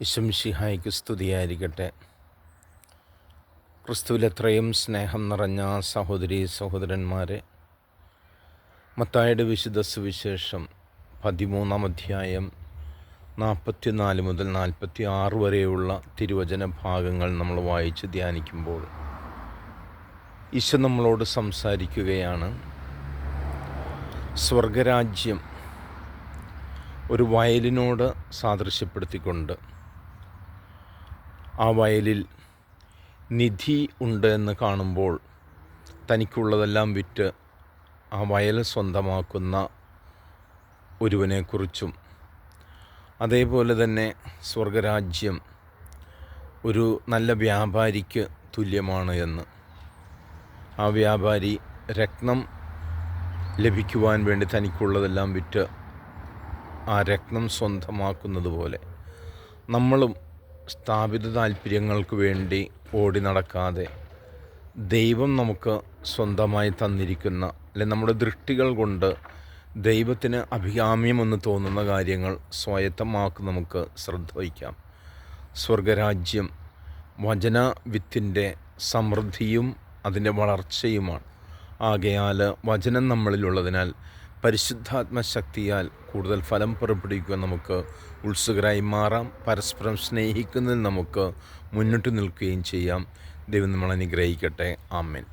ഇശംഷിഹായ്ക്ക് സ്തുതിയായിരിക്കട്ടെ. ക്രിസ്തുവിലെത്രയും സ്നേഹം നിറഞ്ഞ സഹോദരി സഹോദരന്മാരെ മത്തായുടെ വിശുദ്ധ സുവിശേഷം പതിമൂന്നാം അധ്യായം നാൽപ്പത്തിനാല് മുതൽ നാൽപ്പത്തി ആറ് വരെയുള്ള തിരുവചന ഭാഗങ്ങൾ നമ്മൾ വായിച്ച് ധ്യാനിക്കുമ്പോൾ ഈശോ നമ്മളോട് സംസാരിക്കുകയാണ് സ്വർഗരാജ്യം ഒരു വയലിനോട് സാദൃശ്യപ്പെടുത്തിക്കൊണ്ട് ആ വയലിൽ നിധി ഉണ്ട് എന്ന് കാണുമ്പോൾ തനിക്കുള്ളതെല്ലാം വിറ്റ് ആ വയൽ സ്വന്തമാക്കുന്ന ഒരുവനെക്കുറിച്ചും അതേപോലെ തന്നെ സ്വർഗരാജ്യം ഒരു നല്ല വ്യാപാരിക്ക് തുല്യമാണ് എന്ന്. ആ വ്യാപാരി രത്നം ലഭിക്കുവാൻ വേണ്ടി തനിക്കുള്ളതെല്ലാം വിറ്റ് ആ രത്നം സ്വന്തമാക്കുന്നത് പോലെ നമ്മളും സ്ഥാപിത താല്പര്യങ്ങൾക്ക് വേണ്ടി ഓടി നടക്കാതെ ദൈവം നമുക്ക് സ്വന്തമായി തന്നിരിക്കുന്ന അല്ലെ നമ്മുടെ ദൃഷ്ടികൾ കൊണ്ട് ദൈവത്തിന് അഭികാമ്യമെന്ന് തോന്നുന്ന കാര്യങ്ങൾ സ്വായത്തമാക്കി നമുക്ക് ശ്രദ്ധ വയ്ക്കാം. സ്വർഗരാജ്യം വചന വിത്തിന്റെ സമൃദ്ധിയും അതിന്റെ വളർച്ചയുമാണ്. ആകയാൽ വചനം നമ്മളിലുള്ളതിനാൽ പരിശുദ്ധാത്മശക്തിയാൽ കൂടുതൽ ഫലം പുറപ്പെടുവിക്കുവാൻ നമുക്ക് ഉത്സുകരായി മാറാം. പരസ്പരം സ്നേഹിക്കുന്നതിൽ നമുക്ക് മുന്നോട്ട് നിൽക്കുകയും ചെയ്യാം. ദൈവം നമ്മൾ അനുഗ്രഹിക്കട്ടെ. ആമേൻ.